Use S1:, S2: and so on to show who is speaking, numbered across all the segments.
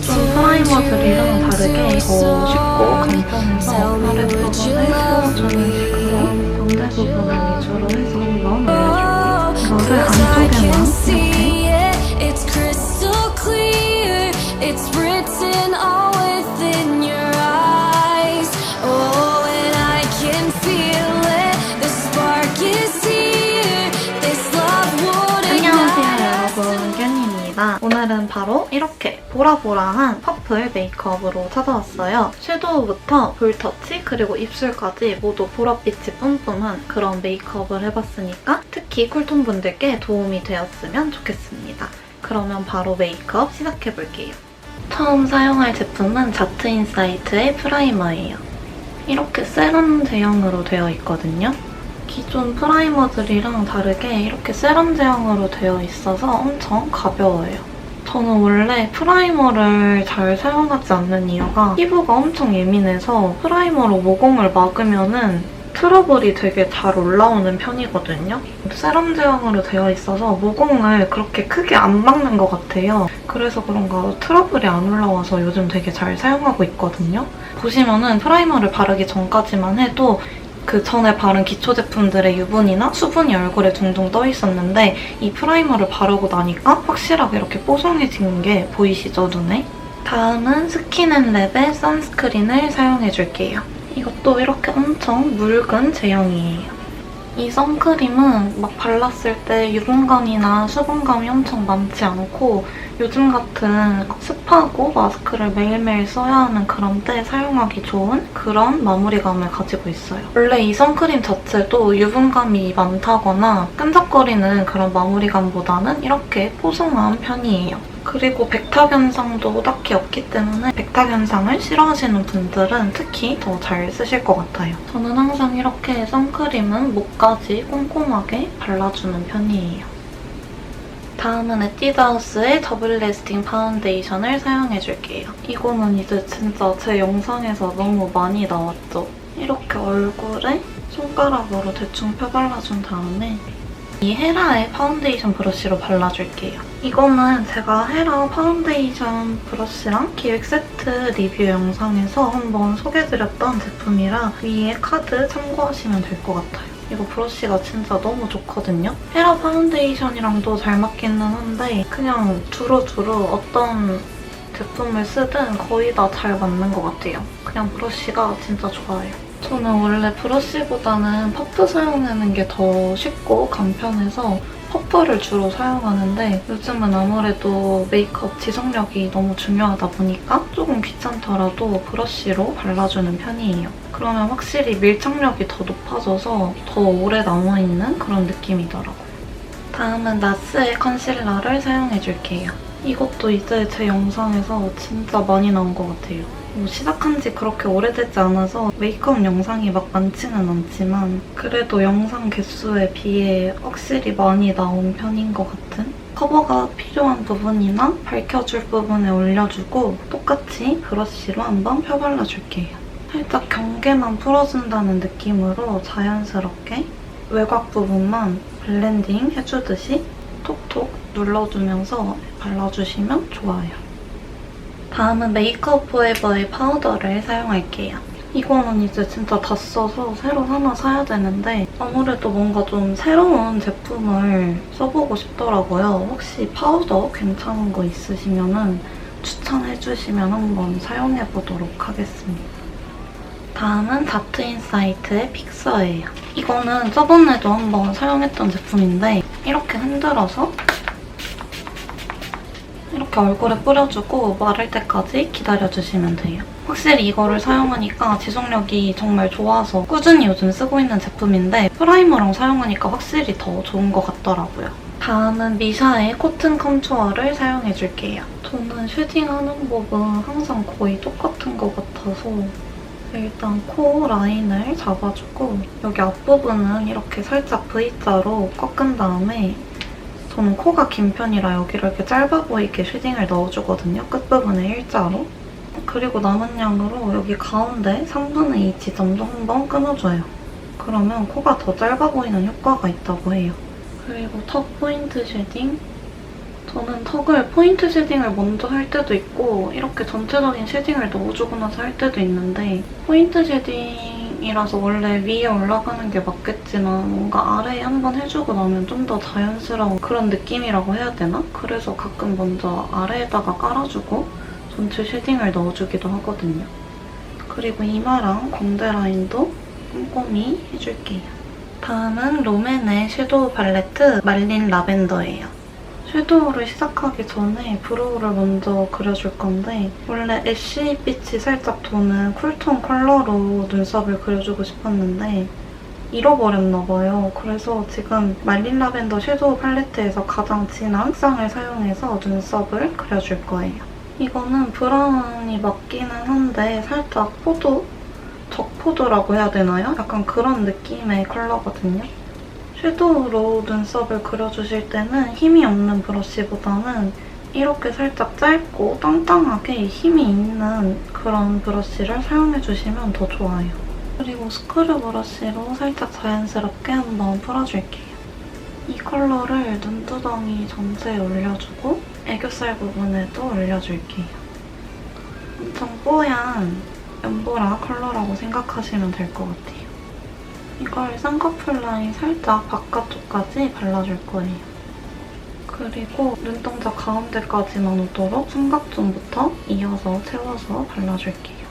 S1: 좀 프라이머 들이랑 다르게 더 쉽고 간편해서 아래 부분을 세워주는 식으로 본대 부분을 위주로 해서 한번 올려줄게요. 이거를 안쪽에만 이렇게
S2: It's crystal clear. It's
S1: 바로 이렇게 보라보라한 퍼플 메이크업으로 찾아왔어요. 섀도우부터 볼터치 그리고 입술까지 모두 보랏빛이 뿜뿜한 그런 메이크업을 해봤으니까 특히 쿨톤 분들께 도움이 되었으면 좋겠습니다. 그러면 바로 메이크업 시작해볼게요. 처음 사용할 제품은 자트인사이트의 프라이머예요. 이렇게 세럼 제형으로 되어 있거든요. 기존 프라이머들이랑 다르게 이렇게 세럼 제형으로 되어 있어서 엄청 가벼워요. 저는 원래 프라이머를 잘 사용하지 않는 이유가 피부가 엄청 예민해서 프라이머로 모공을 막으면은 트러블이 되게 잘 올라오는 편이거든요. 세럼 제형으로 되어 있어서 모공을 그렇게 크게 안 막는 것 같아요. 그래서 그런가 트러블이 안 올라와서 요즘 되게 잘 사용하고 있거든요. 보시면은 프라이머를 바르기 전까지만 해도 그 전에 바른 기초 제품들의 유분이나 수분이 얼굴에 둥둥 떠 있었는데 이 프라이머를 바르고 나니까 확실하게 이렇게 뽀송해진 게 보이시죠, 눈에? 다음은 스킨앤랩의 선스크린을 사용해줄게요. 이것도 이렇게 엄청 묽은 제형이에요. 이 선크림은 막 발랐을 때 유분감이나 수분감이 엄청 많지 않고 요즘 같은 습하고 마스크를 매일매일 써야 하는 그런 때 사용하기 좋은 그런 마무리감을 가지고 있어요. 원래 이 선크림 자체도 유분감이 많다거나 끈적거리는 그런 마무리감보다는 이렇게 뽀송한 편이에요. 그리고 백탁 현상도 딱히 없기 때문에 백탁 현상을 싫어하시는 분들은 특히 더 잘 쓰실 것 같아요. 저는 항상 이렇게 선크림은 목까지 꼼꼼하게 발라주는 편이에요. 다음은 에뛰드하우스의 더블 레스팅 파운데이션을 사용해줄게요. 이거는 이제 진짜 제 영상에서 너무 많이 나왔죠. 이렇게 얼굴에 손가락으로 대충 펴발라준 다음에 이 헤라의 파운데이션 브러쉬로 발라줄게요. 이거는 제가 헤라 파운데이션 브러쉬랑 기획 세트 리뷰 영상에서 한번 소개해드렸던 제품이라 위에 카드 참고하시면 될 것 같아요. 이거 브러쉬가 진짜 너무 좋거든요. 헤라 파운데이션이랑도 잘 맞기는 한데 그냥 두루두루 어떤 제품을 쓰든 거의 다 잘 맞는 것 같아요. 그냥 브러쉬가 진짜 좋아요. 저는 원래 브러쉬보다는 퍼프 사용하는 게 더 쉽고 간편해서 퍼프를 주로 사용하는데 요즘은 아무래도 메이크업 지속력이 너무 중요하다 보니까 조금 귀찮더라도 브러쉬로 발라주는 편이에요. 그러면 확실히 밀착력이 더 높아져서 더 오래 남아있는 그런 느낌이더라고요. 다음은 나스의 컨실러를 사용해줄게요. 이것도 이제 제 영상에서 진짜 많이 나온 것 같아요. 뭐 시작한 지 그렇게 오래되지 않아서 메이크업 영상이 막 많지는 않지만 그래도 영상 개수에 비해 확실히 많이 나온 편인 것 같은 커버가 필요한 부분이나 밝혀줄 부분에 올려주고 똑같이 브러쉬로 한번 펴발라줄게요. 살짝 경계만 풀어준다는 느낌으로 자연스럽게 외곽 부분만 블렌딩 해주듯이 톡톡 눌러주면서 발라주시면 좋아요. 다음은 메이크업 포에버의 파우더를 사용할게요. 이거는 이제 진짜 다 써서 새로 하나 사야 되는데 아무래도 뭔가 좀 새로운 제품을 써보고 싶더라고요. 혹시 파우더 괜찮은 거 있으시면 추천해주시면 한번 사용해보도록 하겠습니다. 다음은 자트인사이트의 픽서예요. 이거는 저번에도 한번 사용했던 제품인데 이렇게 흔들어서 이렇게 얼굴에 뿌려주고 마를 때까지 기다려주시면 돼요. 확실히 이거를 사용하니까 지속력이 정말 좋아서 꾸준히 요즘 쓰고 있는 제품인데 프라이머랑 사용하니까 확실히 더 좋은 것 같더라고요. 다음은 미샤의 코튼 컨투어를 사용해줄게요. 저는 쉐딩하는 법은 항상 거의 똑같은 것 같아서 일단 코 라인을 잡아주고 여기 앞부분은 이렇게 살짝 V자로 꺾은 다음에 저는 코가 긴 편이라 여기를 이렇게 짧아 보이게 쉐딩을 넣어주거든요. 끝부분에 일자로. 그리고 남은 양으로 여기 가운데 3분의 2 지점도 한번 끊어줘요. 그러면 코가 더 짧아 보이는 효과가 있다고 해요. 그리고 턱 포인트 쉐딩 저는 턱을 포인트 쉐딩을 먼저 할 때도 있고 이렇게 전체적인 쉐딩을 넣어주고 나서 할 때도 있는데 포인트 쉐딩 이라서 원래 위에 올라가는 게 맞겠지만 뭔가 아래에 한번 해주고 나면 좀 더 자연스러운 그런 느낌이라고 해야 되나? 그래서 가끔 먼저 아래에다가 깔아주고 전체 쉐딩을 넣어주기도 하거든요. 그리고 이마랑 광대 라인도 꼼꼼히 해줄게요. 다음은 롬앤의 섀도우 팔레트 말린 라벤더예요. 섀도우를 시작하기 전에 브로우를 먼저 그려줄 건데 원래 애쉬빛이 살짝 도는 쿨톤 컬러로 눈썹을 그려주고 싶었는데 잃어버렸나 봐요. 그래서 지금 말린 라벤더 섀도우 팔레트에서 가장 진한 색상을 사용해서 눈썹을 그려줄 거예요. 이거는 브라운이 맞기는 한데 살짝 포도? 적포도라고 해야 되나요? 약간 그런 느낌의 컬러거든요. 섀도우로 눈썹을 그려주실 때는 힘이 없는 브러쉬보다는 이렇게 살짝 짧고 땅땅하게 힘이 있는 그런 브러쉬를 사용해주시면 더 좋아요. 그리고 스크류 브러쉬로 살짝 자연스럽게 한번 풀어줄게요. 이 컬러를 눈두덩이 전체에 올려주고 애교살 부분에도 올려줄게요. 엄청 뽀얀 연보라 컬러라고 생각하시면 될 것 같아요. 이걸 쌍꺼풀 라인 살짝 바깥쪽까지 발라줄 거예요. 그리고 눈동자 가운데까지만 오도록 삼각존부터 이어서 채워서 발라줄게요.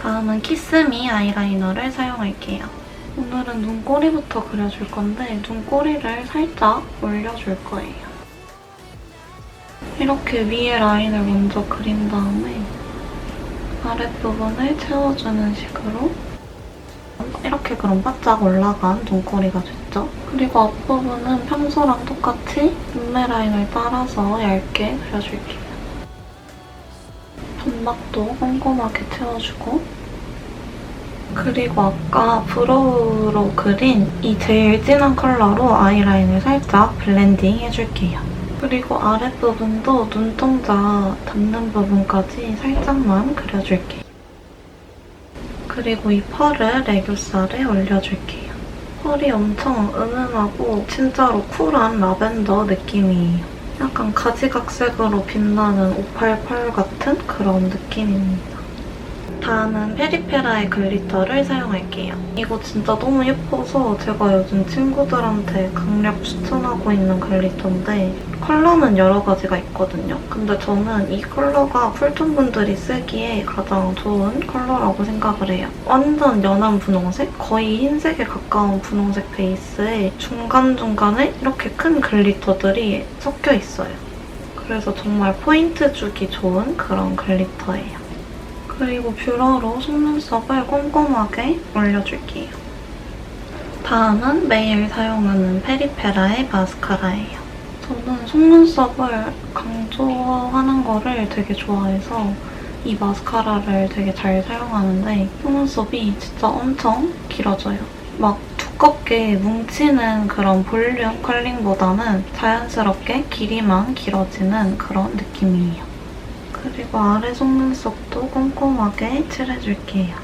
S1: 다음은 키스미 아이라이너를 사용할게요. 오늘은 눈꼬리부터 그려줄 건데 눈꼬리를 살짝 올려줄 거예요. 이렇게 위에 라인을 먼저 그린 다음에 아랫부분을 채워주는 식으로 이렇게 그럼 바짝 올라간 눈꼬리가 됐죠? 그리고 앞부분은 평소랑 똑같이 눈매 라인을 따라서 얇게 그려줄게요. 점막도 꼼꼼하게 채워주고 그리고 아까 브로우로 그린 이 제일 진한 컬러로 아이라인을 살짝 블렌딩 해줄게요. 그리고 아랫부분도 눈동자 닿는 부분까지 살짝만 그려줄게요. 그리고 이 펄을 애교살에 올려줄게요. 펄이 엄청 은은하고 진짜로 쿨한 라벤더 느낌이에요. 약간 가지각색으로 빛나는 588 같은 그런 느낌입니다. 다음은 페리페라의 글리터를 사용할게요. 이거 진짜 너무 예뻐서 제가 요즘 친구들한테 강력 추천하고 있는 글리터인데 컬러는 여러 가지가 있거든요. 근데 저는 이 컬러가 쿨톤 분들이 쓰기에 가장 좋은 컬러라고 생각을 해요. 완전 연한 분홍색? 거의 흰색에 가까운 분홍색 베이스에 중간중간에 이렇게 큰 글리터들이 섞여 있어요. 그래서 정말 포인트 주기 좋은 그런 글리터예요. 그리고 뷰러로 속눈썹을 꼼꼼하게 올려줄게요. 다음은 매일 사용하는 페리페라의 마스카라예요. 저는 속눈썹을 강조하는 거를 되게 좋아해서 이 마스카라를 되게 잘 사용하는데 속눈썹이 진짜 엄청 길어져요. 막 두껍게 뭉치는 그런 볼륨 컬링보다는 자연스럽게 길이만 길어지는 그런 느낌이에요. 그리고 아래 속눈썹도 꼼꼼하게 칠해줄게요.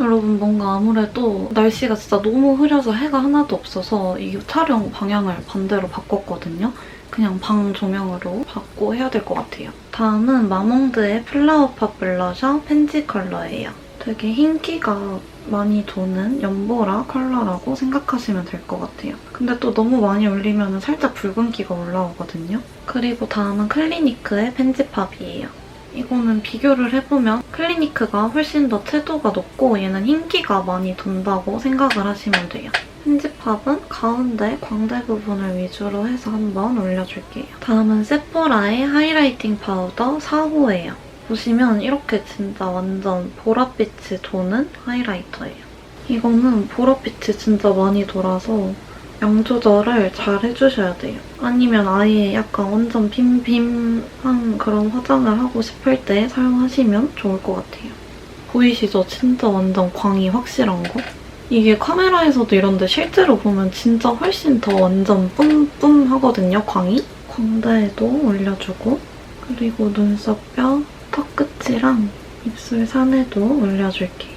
S1: 여러분 뭔가 아무래도 날씨가 진짜 너무 흐려서 해가 하나도 없어서 이 촬영 방향을 반대로 바꿨거든요. 그냥 방 조명으로 받고 해야 될 것 같아요. 다음은 마몽드의 플라워팝 블러셔 펜지 컬러예요. 되게 흰기가 많이 도는 연보라 컬러라고 생각하시면 될 것 같아요. 근데 또 너무 많이 올리면 살짝 붉은기가 올라오거든요. 그리고 다음은 클리니크의 펜지팝이에요. 이거는 비교를 해보면 클리니크가 훨씬 더 채도가 높고 얘는 흰기가 많이 돈다고 생각을 하시면 돼요. 펜지팝은 가운데 광대 부분을 위주로 해서 한번 올려줄게요. 다음은 세포라의 하이라이팅 파우더 4호예요. 보시면 이렇게 진짜 완전 보랏빛이 도는 하이라이터예요. 이거는 보랏빛이 진짜 많이 돌아서 양 조절을 잘 해주셔야 돼요. 아니면 아예 약간 완전 빔빔한 그런 화장을 하고 싶을 때 사용하시면 좋을 것 같아요. 보이시죠? 진짜 완전 광이 확실한 거? 이게 카메라에서도 이런데 실제로 보면 진짜 훨씬 더 완전 뿜뿜 하거든요, 광이. 광대에도 올려주고 그리고 눈썹뼈, 턱끝이랑 입술 산에도 올려줄게요.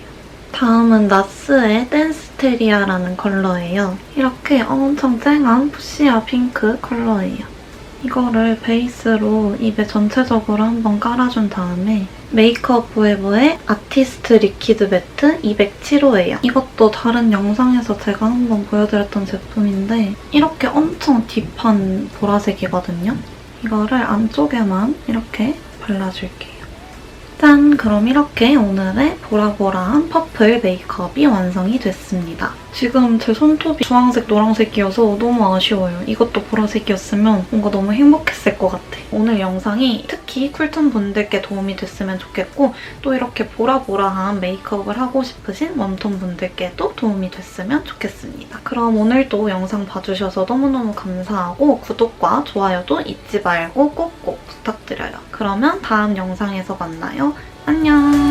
S1: 다음은 나스의 댄스테리아라는 컬러예요. 이렇게 엄청 쨍한 푸시아 핑크 컬러예요. 이거를 베이스로 입에 전체적으로 한번 깔아준 다음에 메이크업 포에버의 아티스트 리퀴드 매트 207호예요. 이것도 다른 영상에서 제가 한번 보여드렸던 제품인데 이렇게 엄청 딥한 보라색이거든요. 이거를 안쪽에만 이렇게 발라줄게요. 짠! 그럼 이렇게 오늘의 보라보라한 퍼플 메이크업이 완성이 됐습니다. 지금 제 손톱이 주황색, 노란색이어서 너무 아쉬워요. 이것도 보라색이었으면 뭔가 너무 행복했을 것 같아. 오늘 영상이 특히 쿨톤 분들께 도움이 됐으면 좋겠고 또 이렇게 보라보라한 메이크업을 하고 싶으신 웜톤 분들께도 도움이 됐으면 좋겠습니다. 그럼 오늘도 영상 봐주셔서 너무너무 감사하고 구독과 좋아요도 잊지 말고 꼭꼭 부탁드려요. 그러면 다음 영상에서 만나요. 안녕!